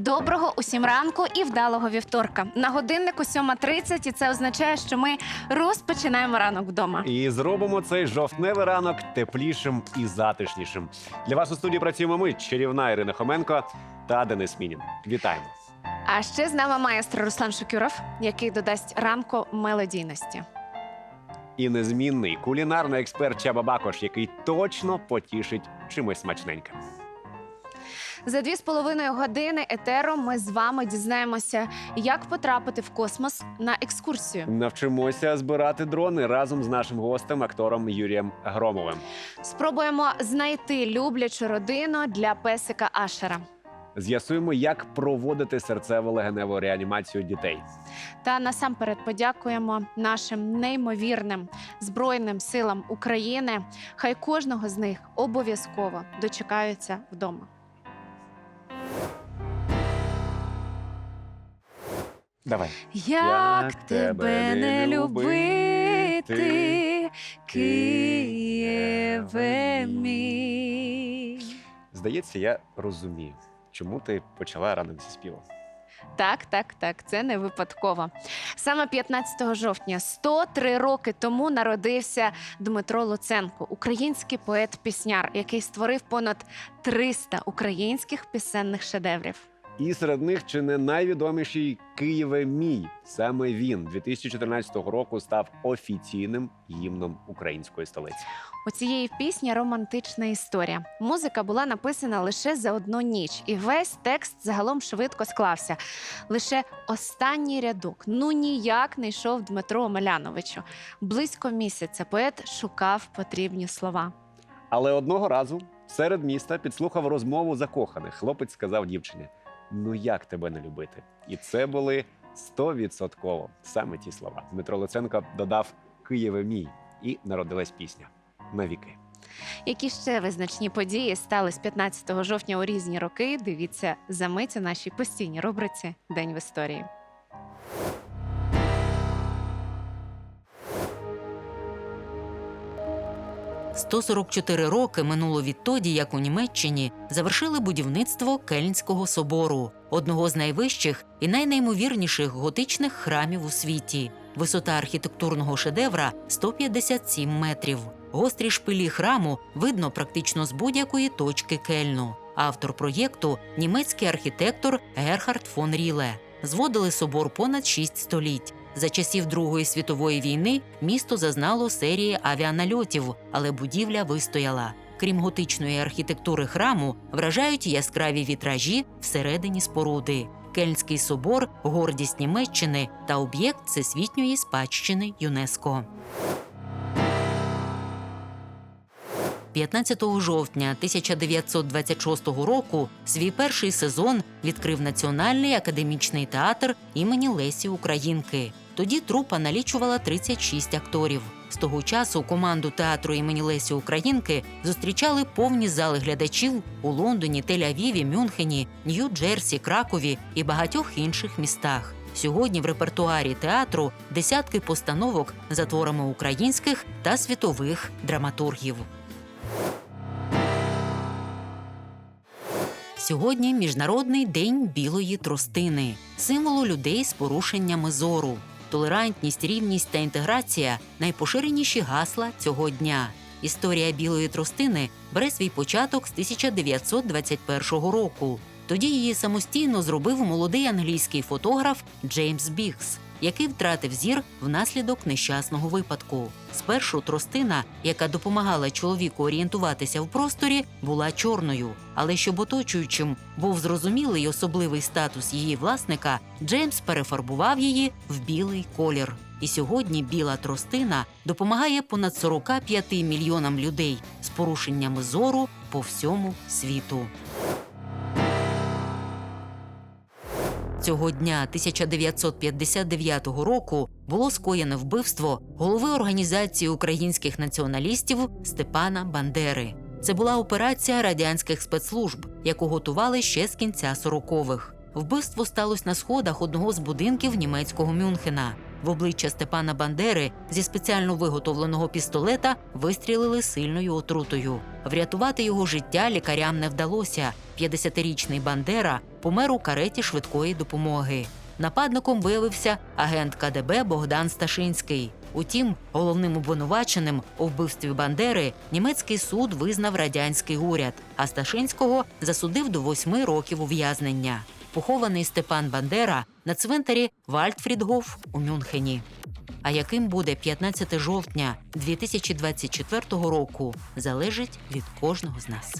Доброго усім ранку і вдалого вівторка. На годиннику 7.30 і це означає, що ми розпочинаємо ранок вдома. І зробимо цей жовтневий ранок теплішим і затишнішим. Для вас у студії працюємо ми, чарівна Ірина Хоменко та Денис Мінін. Вітаємо! А ще з нами маестро Руслан Шукюров, який додасть ранку мелодійності. І незмінний кулінарний експерт Чаба Бакош, який точно потішить чимось смачненьким. За дві з половиною години етеру ми з вами дізнаємося, як потрапити в космос на екскурсію. Навчимося збирати дрони разом з нашим гостем, актором Юрієм Громовим. Спробуємо знайти люблячу родину для песика Ашера. З'ясуємо, як проводити серцево-легеневу реанімацію дітей. Та насамперед подякуємо нашим неймовірним збройним силам України. Хай кожного з них обов'язково дочекаються вдома. Давай. Як тебе не любити, Києве мій. Здається, я розумію, чому ти почала ранок зі співом. Так, так, так, це не випадково. Саме 15 жовтня, 103 роки тому народився Дмитро Луценко, український поет-пісняр, який створив понад 300 українських пісенних шедеврів. І серед них чи не найвідоміший Києве мій. Саме він 2014 року став офіційним гімном української столиці. У цієї пісні романтична історія. Музика була написана лише за одну ніч, і весь текст загалом швидко склався. Лише останній рядок ну ніяк не йшов Дмитро Омеляновичу. Близько місяця поет шукав потрібні слова. Але одного разу серед міста підслухав розмову закоханих. Хлопець сказав дівчині: Ну як тебе не любити? І це були стовідсотково саме ті слова. Дмитро Луценко додав Києве мій і народилась пісня навіки. Які ще визначні події стались 15 жовтня у різні роки? Дивіться за мить у нашій постійній рубриці День в історії. – 144 роки минуло відтоді, як у Німеччині завершили будівництво Кельнського собору, одного з найвищих і найнеймовірніших готичних храмів у світі. Висота архітектурного шедевра 157 метрів. Гострі шпилі храму видно практично з будь-якої точки Кельну. Автор проєкту німецький архітектор Герхард фон Ріле. Зводили собор понад шість століть. За часів Другої світової війни місто зазнало серії авіанальотів, але будівля вистояла. Крім готичної архітектури храму, вражають яскраві вітражі всередині споруди. Кельнський собор гордість Німеччини та об'єкт всесвітньої спадщини ЮНЕСКО. 15 жовтня 1926 року свій перший сезон відкрив Національний академічний театр імені Лесі Українки. Тоді трупа налічувала 36 акторів. З того часу команду театру імені Лесі Українки зустрічали повні зали глядачів у Лондоні, Тель-Авіві, Мюнхені, Нью-Джерсі, Кракові і багатьох інших містах. Сьогодні в репертуарі театру десятки постановок за творами українських та світових драматургів. Сьогодні міжнародний день білої тростини, символу людей з порушеннями зору. Толерантність, рівність та інтеграція найпоширеніші гасла цього дня. Історія білої тростини бере свій початок з 1921 року. Тоді її самостійно зробив молодий англійський фотограф Джеймс Бігс, який втратив зір внаслідок нещасного випадку. Спершу тростина, яка допомагала чоловіку орієнтуватися в просторі, була чорною. Але щоб оточуючим був зрозумілий особливий статус її власника, Джеймс перефарбував її в білий колір. І сьогодні біла тростина допомагає понад 45 мільйонам людей з порушеннями зору по всьому світу. Цього дня 1959 року було скоєне вбивство голови організації українських націоналістів Степана Бандери. Це була операція радянських спецслужб, яку готували ще з кінця 40-х. Вбивство сталося на сходах одного з будинків німецького Мюнхена. В обличчя Степана Бандери зі спеціально виготовленого пістолета вистрілили сильною отрутою. Врятувати його життя лікарям не вдалося. 50-річний Бандера помер у кареті швидкої допомоги. Нападником виявився агент КДБ Богдан Сташинський. Утім, головним обвинуваченим у вбивстві Бандери німецький суд визнав радянський уряд, а Сташинського засудив до восьми років ув'язнення. Похований Степан Бандера на цвинтарі Вальдфрідгоф у Мюнхені. А яким буде 15 жовтня 2024 року, залежить від кожного з нас.